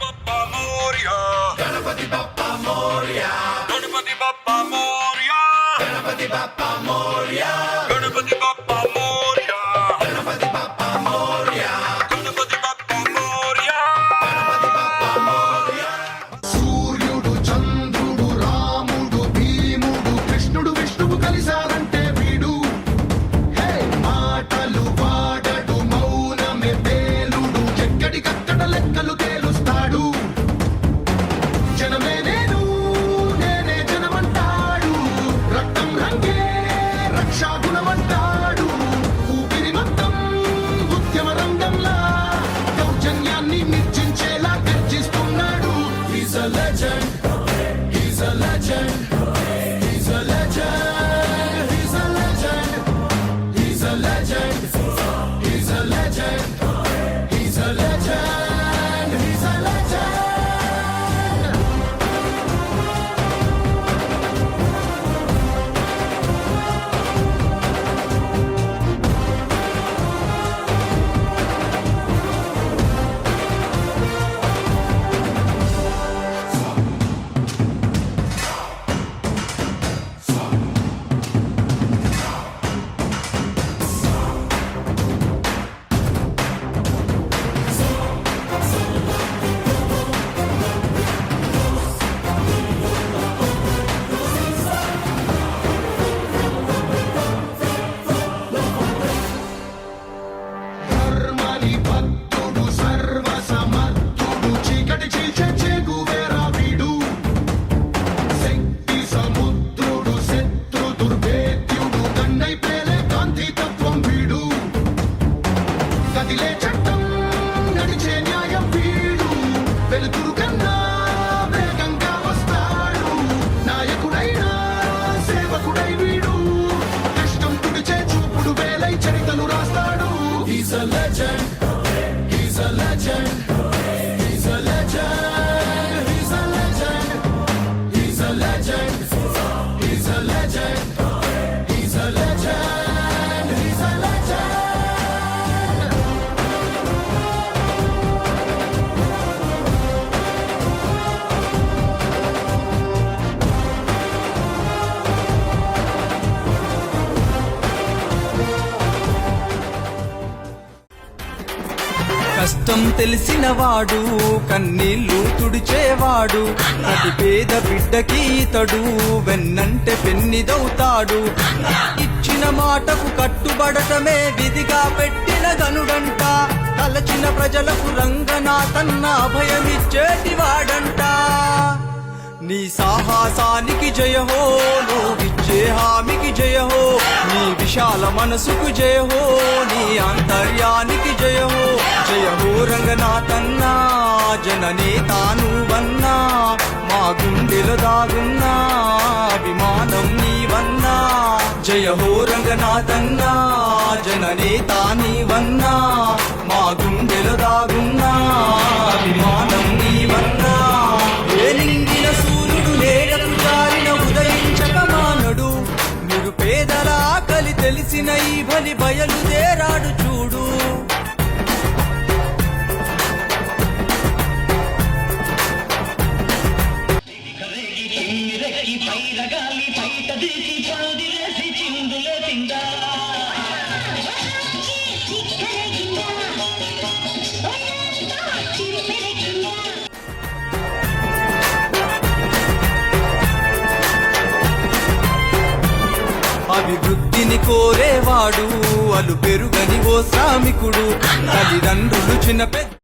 Papa Moriah Ganapathi Papa Moriah Ganapathi Papa Moriah Ganapathi Papa Moriah Jerusalem. He's a legend. He's a legend. కష్టం తెలిసిన వాడు కన్నీళ్ళు తుడిచేవాడు ప్రతి పేద బిడ్డకి ఇతడు వెన్నంటే పెన్నిదవుతాడు. ఇచ్చిన మాటకు కట్టుబడటమే విధిగా పెట్టిన గనుడంట తలచిన ప్రజలకు రంగనాథన్న అభయమిచ్చేటి వాడంట నీ సాహసానికి జయహో నువ్విచ్చే హామీకి జయహో నీ విశాల మనసుకు జయహో నీ ఆంతర్యానికి జయహో. జయహో జయ హో రంగనాథన్నా జననేతాను వన్నా మా గుండెలో దాగున్నా అభిమానం నీవన్నా. జయ హో రంగనాథన్నా జననే నీవన్నా మా గుండెలో దాగున్నా అభిమానం నీవన్నా. ఏ నిండిన సూర్యుడు నేడకు జారిన ఉదయించక మానడు నిరుపేదల ఆకలి తెలిసిన ఈ బలి బయలుదే తిమ్మిరగి పైరగాలి పైట దిసి పాదిరేసి చిందుల తిందా అభివృద్ధిని కోరేవాడు అలు పెరుగని ఓ శ్రామికుడు తల్లిదండ్రులు చిన్న పెద్ద